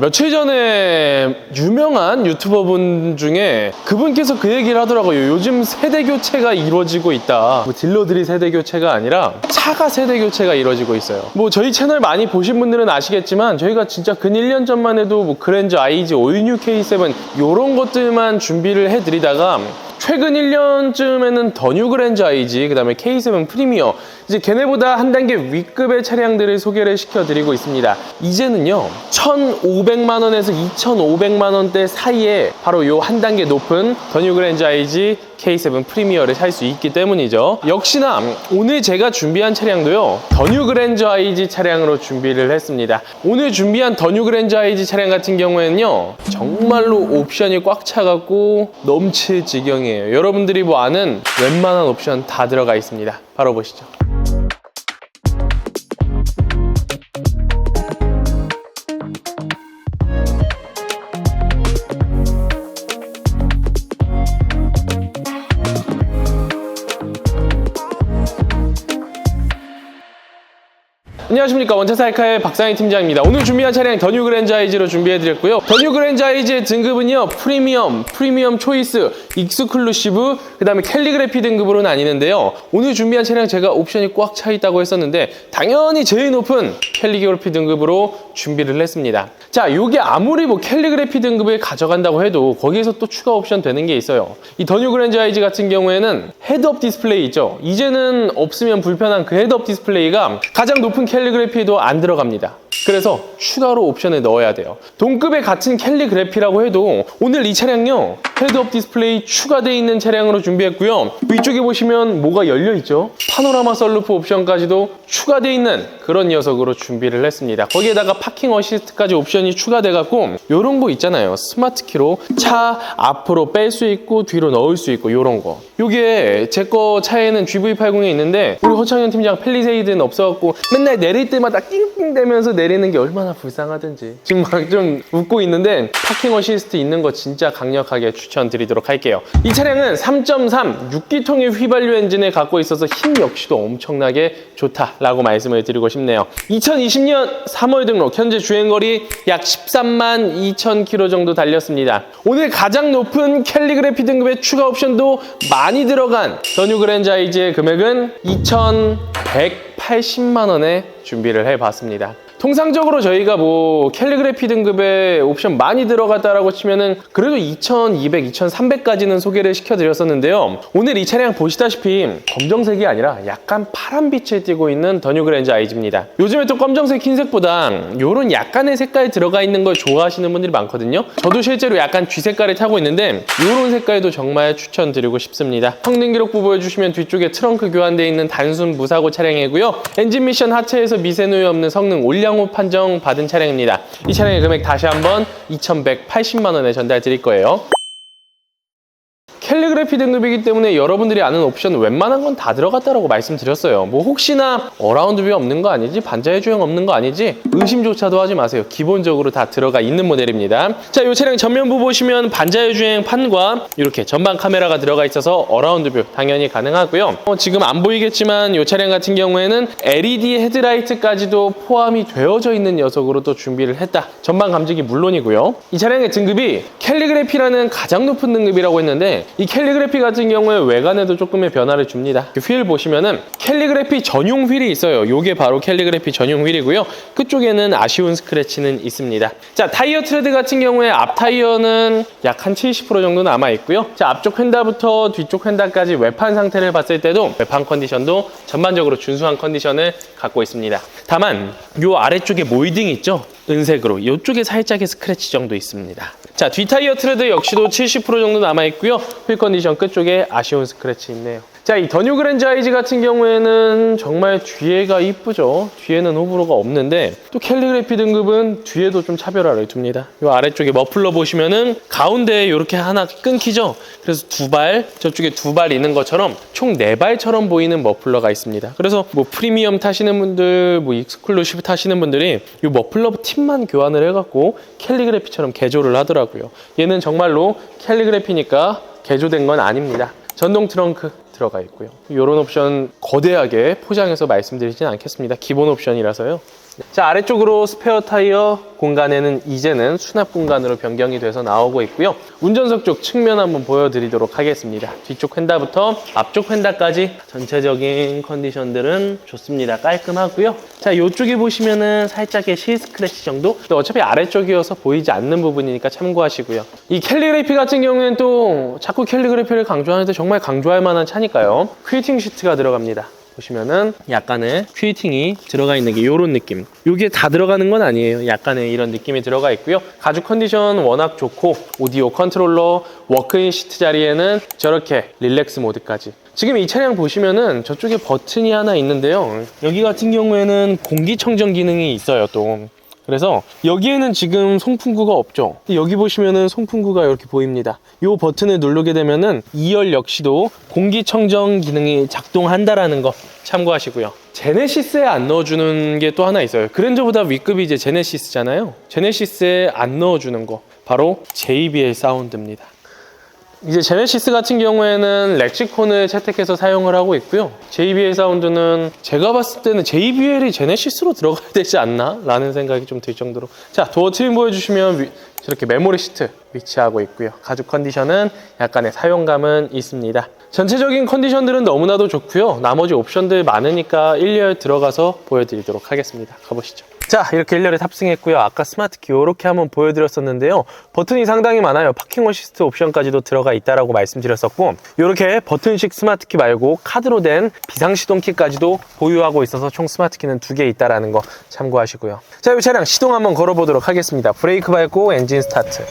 며칠 전에 유명한 유튜버 분 중에 그분께서 그 얘기를 하더라고요. 요즘 세대 교체가 이루어지고 있다. 뭐 딜러들이 세대 교체가 아니라 차가 세대 교체가 이루어지고 있어요. 뭐 저희 채널 많이 보신 분들은 아시겠지만 저희가 진짜 근 1년 전만 해도 뭐 그랜저 IG, 올뉴 K7 요런 것들만 준비를 해드리다가 최근 1년쯤에는 더 뉴 그랜저 IG, 그 다음에 K7 프리미어, 이제 걔네보다 한 단계 윗급의 차량들을 소개를 시켜드리고 있습니다. 이제는요, 1,500만 원에서 2,500만 원대 사이에 바로 요 한 단계 높은 더 뉴 그랜저 IG, K7 프리미어를 살 수 있기 때문이죠. 역시나 오늘 제가 준비한 차량도요, 더 뉴 그랜저 IG 차량으로 준비를 했습니다. 오늘 준비한 더 뉴 그랜저 IG 차량 같은 경우에는요, 정말로 옵션이 꽉 차갖고 넘칠 지경이에요. 여러분들이 뭐 아는 웬만한 옵션 다 들어가 있습니다. 바로 보시죠. 안녕하십니까. 원차사이카의 박상희 팀장입니다. 오늘 준비한 차량 더뉴 그랜저 아이즈로 준비해드렸고요. 더뉴 그랜저 아이즈의 등급은요 프리미엄, 프리미엄 초이스, 익스클루시브 그 다음에 캘리그래피 등급으로 나뉘는데요. 오늘 준비한 차량 제가 옵션이 꽉 차 있다고 했었는데 당연히 제일 높은 캘리그래피 등급으로 준비를 했습니다. 자 요게 아무리 뭐 캘리그래피 등급을 가져간다고 해도 거기에서 또 추가 옵션 되는 게 있어요. 이 더뉴 그랜저 아이즈 같은 경우에는 헤드업 디스플레이 있죠. 이제는 없으면 불편한 그 헤드업 디스플레이가 가장 높은 캘리그래피에도 안 들어갑니다. 그래서 추가로 옵션에 넣어야 돼요. 동급의 같은 캘리 그래피라고 해도 오늘 이 차량요 헤드업 디스플레이 추가되어 있는 차량으로 준비했고요. 위쪽에 보시면 뭐가 열려 있죠? 파노라마 썰루프 옵션까지도 추가되어 있는 그런 녀석으로 준비를 했습니다. 거기에다가 파킹 어시스트까지 옵션이 추가돼 갖고 이런 거 있잖아요. 스마트 키로 차 앞으로 뺄 수 있고 뒤로 넣을 수 있고 이런 거. 요게 제 거 차에는 GV80에 있는데 우리 허창현 팀장 펠리세이드는 없어갖고 맨날 내릴 때마다 낑낑대면서 내 리는 게 얼마나 불쌍하든지 지금 막 좀 웃고 있는데 파킹 어시스트 있는 거 진짜 강력하게 추천드리도록 할게요. 이 차량은 3.3 6기통의 휘발유 엔진을 갖고 있어서 힘 역시도 엄청나게 좋다라고 말씀을 드리고 싶네요. 2020년 3월 등록 현재 주행거리 약 13만 2천 킬로 정도 달렸습니다. 오늘 가장 높은 캘리그래피 등급의 추가 옵션도 많이 들어간 더뉴 그랜저 아이즈의 금액은 2,180만 원에 준비를 해봤습니다. 통상적으로 저희가 뭐 캘리그래피 등급의 옵션 많이 들어갔다라고 치면은 그래도 2200, 2300까지는 소개를 시켜드렸었는데요. 오늘 이 차량 보시다시피 검정색이 아니라 약간 파란 빛을 띠고 있는 더 뉴 그랜저 아이즈입니다. 요즘에 또 검정색, 흰색보다 이런 약간의 색깔 들어가 있는 걸 좋아하시는 분들이 많거든요. 저도 실제로 약간 쥐 색깔을 타고 있는데 이런 색깔도 정말 추천드리고 싶습니다. 성능 기록부 보여주시면 뒤쪽에 트렁크 교환되어 있는 단순 무사고 차량이고요. 엔진 미션 하체에서 미세누이 없는 성능 올량 호 판정 받은 차량입니다. 이 차량의 금액 다시 한번 2,180만 원에 전달 드릴 거예요. 캘리그래피 등급이기 때문에 여러분들이 아는 옵션 웬만한 건 다 들어갔다라고 말씀드렸어요. 뭐 혹시나 어라운드 뷰 없는 거 아니지? 반자의 주행 없는 거 아니지? 의심조차도 하지 마세요. 기본적으로 다 들어가 있는 모델입니다. 자, 이 차량 전면부 보시면 반자의 주행 판과 이렇게 전방 카메라가 들어가 있어서 어라운드 뷰 당연히 가능하고요. 어, 지금 안 보이겠지만 이 차량 같은 경우에는 LED 헤드라이트까지도 포함이 되어져 있는 녀석으로 또 준비를 했다. 전방 감지기 물론이고요. 이 차량의 등급이 캘리그래피라는 가장 높은 등급이라고 했는데 이 캘리그래피 같은 경우에 외관에도 조금의 변화를 줍니다. 그 휠 보시면은 캘리그래피 전용 휠이 있어요. 요게 바로 캘리그래피 전용 휠이고요. 끝쪽에는 아쉬운 스크래치는 있습니다. 자, 타이어 트레드 같은 경우에 앞 타이어는 약 한 70% 정도 남아 있고요. 자, 앞쪽 휀다부터 뒤쪽 휀다까지 외판 상태를 봤을 때도 외판 컨디션도 전반적으로 준수한 컨디션을 갖고 있습니다. 다만 요 아래쪽에 모이딩 있죠? 은색으로 이쪽에 살짝의 스크래치 정도 있습니다. 자, 뒷타이어 트레드 역시도 70% 정도 남아 있고요. 휠 컨디션 끝쪽에 아쉬운 스크래치 있네요. 자, 이 더뉴 그랜저 아이즈 같은 경우에는 정말 뒤에가 이쁘죠. 뒤에는 호불호가 없는데 또 캘리그래피 등급은 뒤에도 좀 차별화를 둡니다. 이 아래쪽에 머플러 보시면은 가운데에 이렇게 하나 끊기죠. 그래서 두 발, 저쪽에 두 발 있는 것처럼 총 네 발처럼 보이는 머플러가 있습니다. 그래서 뭐 프리미엄 타시는 분들, 뭐 익스클루시브 타시는 분들이 이 머플러 팁만 교환을 해갖고 캘리그래피처럼 개조를 하더라고요. 얘는 정말로 캘리그래피니까 개조된 건 아닙니다. 전동 트렁크 들어가 있고요. 이런 옵션 거대하게 포장해서 말씀드리진 않겠습니다. 기본 옵션이라서요. 자 아래쪽으로 스페어 타이어 공간에는 이제는 수납 공간으로 변경이 돼서 나오고 있고요. 운전석 쪽 측면 한번 보여드리도록 하겠습니다. 뒤쪽 휀다부터 앞쪽 휀다까지 전체적인 컨디션들은 좋습니다. 깔끔하고요. 자 이쪽에 보시면은 살짝의 실 스크래치 정도. 또 어차피 아래쪽이어서 보이지 않는 부분이니까 참고하시고요. 이 캘리그래피 같은 경우에는 또 자꾸 캘리그래피를 강조하는데 정말 강조할 만한 차니까요. 퀼팅 시트가 들어갑니다. 보시면은 약간의 퀼팅이 들어가 있는 게 이런 느낌. 이게 다 들어가는 건 아니에요. 약간의 이런 느낌이 들어가 있고요. 가죽 컨디션 워낙 좋고 오디오 컨트롤러, 워크인 시트 자리에는 저렇게 릴렉스 모드까지. 지금 이 차량 보시면은 저쪽에 버튼이 하나 있는데요. 여기 같은 경우에는 공기청정 기능이 있어요. 또 그래서 여기에는 지금 송풍구가 없죠. 여기 보시면은 송풍구가 이렇게 보입니다. 이 버튼을 누르게 되면은 2열 역시도 공기청정 기능이 작동한다라는 거 참고하시고요. 제네시스에 안 넣어주는 게 또 하나 있어요. 그랜저보다 윗급이 이제 제네시스잖아요. 제네시스에 안 넣어주는 거 바로 JBL 사운드입니다. 이제 제네시스 같은 경우에는 렉시콘을 채택해서 사용을 하고 있고요. JBL 사운드는 제가 봤을 때는 JBL이 제네시스로 들어가야 되지 않나? 라는 생각이 좀 들 정도로. 자, 도어 트림 보여주시면 위- 저렇게 메모리 시트 위치하고 있고요. 가죽 컨디션은 약간의 사용감은 있습니다. 전체적인 컨디션들은 너무나도 좋고요. 나머지 옵션들 많으니까 1열 들어가서 보여드리도록 하겠습니다. 가보시죠. 자, 이렇게 1열에 탑승했고요. 아까 스마트 키 이렇게 한번 보여드렸었는데요. 버튼이 상당히 많아요. 파킹 어시스트 옵션까지도 들어가 있다라고 말씀드렸었고, 이렇게 버튼식 스마트 키 말고 카드로 된 비상시동 키까지도 보유하고 있어서 총 스마트 키는 두 개 있다라는 거 참고하시고요. 자, 이 차량 시동 한번 걸어보도록 하겠습니다. 브레이크 밟고 엔진 스타트.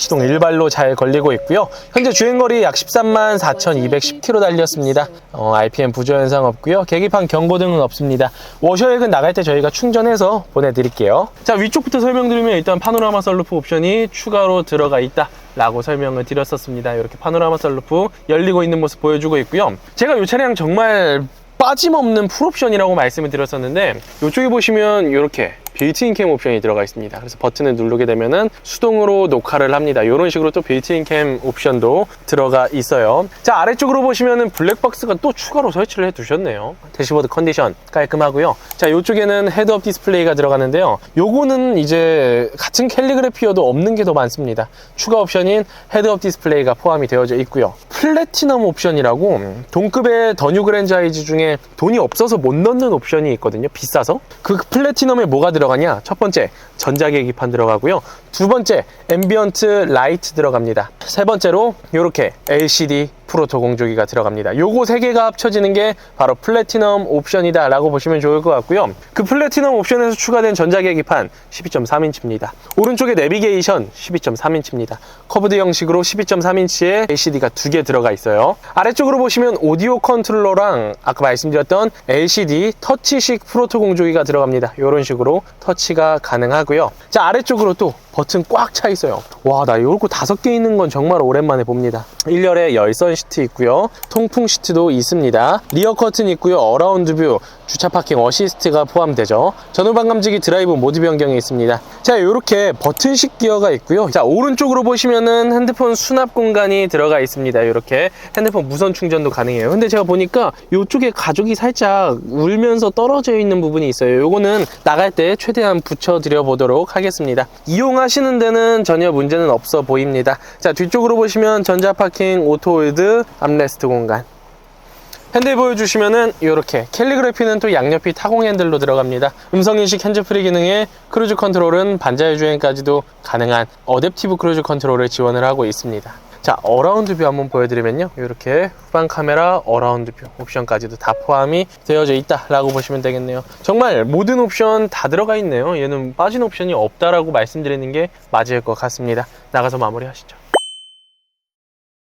시동 일발로 잘 걸리고 있고요. 현재 주행거리 약 13만 4,210km 달렸습니다. 어, RPM 부조 현상 없고요. 계기판 경고 등은 없습니다. 워셔액은 나갈 때 저희가 충전해서 보내드릴게요. 자 위쪽부터 설명드리면 일단 파노라마 썬루프 옵션이 추가로 들어가 있다. 라고 설명을 드렸었습니다. 이렇게 파노라마 썬루프 열리고 있는 모습 보여주고 있고요. 제가 이 차량 정말 빠짐없는 풀옵션이라고 말씀을 드렸었는데 이쪽에 보시면 이렇게 빌트인 캠 옵션이 들어가 있습니다. 그래서 버튼을 누르게 되면은 수동으로 녹화를 합니다. 이런 식으로 또 빌트인 캠 옵션도 들어가 있어요. 자 아래쪽으로 보시면은 블랙박스가 또 추가로 설치를 해 두셨네요. 대시보드 컨디션 깔끔하고요. 자 이쪽에는 헤드업 디스플레이가 들어가는데요. 요거는 이제 같은 캘리그래피여도 없는 게 더 많습니다. 추가 옵션인 헤드업 디스플레이가 포함이 되어져 있고요. 플래티넘 옵션이라고 동급의 더뉴 그랜저 아이즈 중에 돈이 없어서 못 넣는 옵션이 있거든요. 비싸서. 그 플래티넘에 뭐가 들어가 냐? 첫 번째, 전자계기판 들어가고요. 두 번째, 앰비언트 라이트 들어갑니다. 세 번째로 이렇게 LCD 프로토 공조기가 들어갑니다. 요거 세 개가 합쳐지는 게 바로 플래티넘 옵션이다 라고 보시면 좋을 것 같고요. 그 플래티넘 옵션에서 추가된 전자 계기판 12.3인치입니다. 오른쪽에 내비게이션 12.3인치입니다. 커브드 형식으로 12.3인치에 LCD가 두 개 들어가 있어요. 아래쪽으로 보시면 오디오 컨트롤러랑 아까 말씀드렸던 LCD 터치식 프로토 공조기가 들어갑니다. 이런 식으로 터치가 가능하고요. 자 아래쪽으로 또 버튼 꽉 차 있어요. 와, 나 요거 다섯 개 있는 건 정말 오랜만에 봅니다. 1열에 열선 시트 있고요. 통풍 시트도 있습니다. 리어 커튼 있고요. 어라운드 뷰, 주차 파킹 어시스트가 포함되죠. 전후방 감지기 드라이브 모드 변경이 있습니다. 자, 이렇게 버튼식 기어가 있고요. 자, 오른쪽으로 보시면은 핸드폰 수납 공간이 들어가 있습니다. 이렇게 핸드폰 무선 충전도 가능해요. 근데 제가 보니까 이쪽에 가죽이 살짝 울면서 떨어져 있는 부분이 있어요. 요거는 나갈 때 최대한 붙여 드려 보도록 하겠습니다. 이용하시는 데는 전혀 문제는 없어 보입니다. 자, 뒤쪽으로 보시면 전자 파킹 오토홀드 암레스트 공간. 핸들 보여주시면은 이렇게 캘리그래피는 또 양옆이 타공 핸들로 들어갑니다. 음성인식 핸즈프리 기능에 크루즈 컨트롤은 반자율 주행까지도 가능한 어댑티브 크루즈 컨트롤을 지원을 하고 있습니다. 자, 어라운드 뷰 한번 보여드리면요. 이렇게 후방 카메라 어라운드 뷰 옵션까지도 다 포함이 되어져 있다 라고 보시면 되겠네요. 정말 모든 옵션 다 들어가 있네요. 얘는 빠진 옵션이 없다라고 말씀드리는 게 맞을 것 같습니다. 나가서 마무리 하시죠.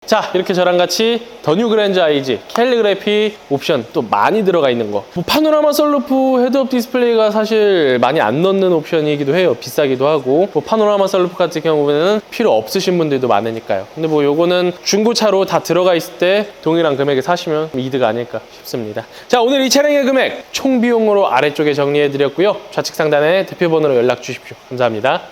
자 이렇게 저랑 같이 더 뉴 그랜저 아이지 캘리그래피 옵션 또 많이 들어가 있는 거. 뭐 파노라마 썰루프 헤드업 디스플레이가 사실 많이 안 넣는 옵션이기도 해요. 비싸기도 하고. 뭐 파노라마 썰루프 같은 경우는 필요 없으신 분들도 많으니까요. 근데 뭐 요거는 중고차로 다 들어가 있을 때 동일한 금액에 사시면 이득 아닐까 싶습니다. 자 오늘 이 차량의 금액 총 비용으로 아래쪽에 정리해 드렸고요. 좌측 상단에 대표 번호로 연락 주십시오. 감사합니다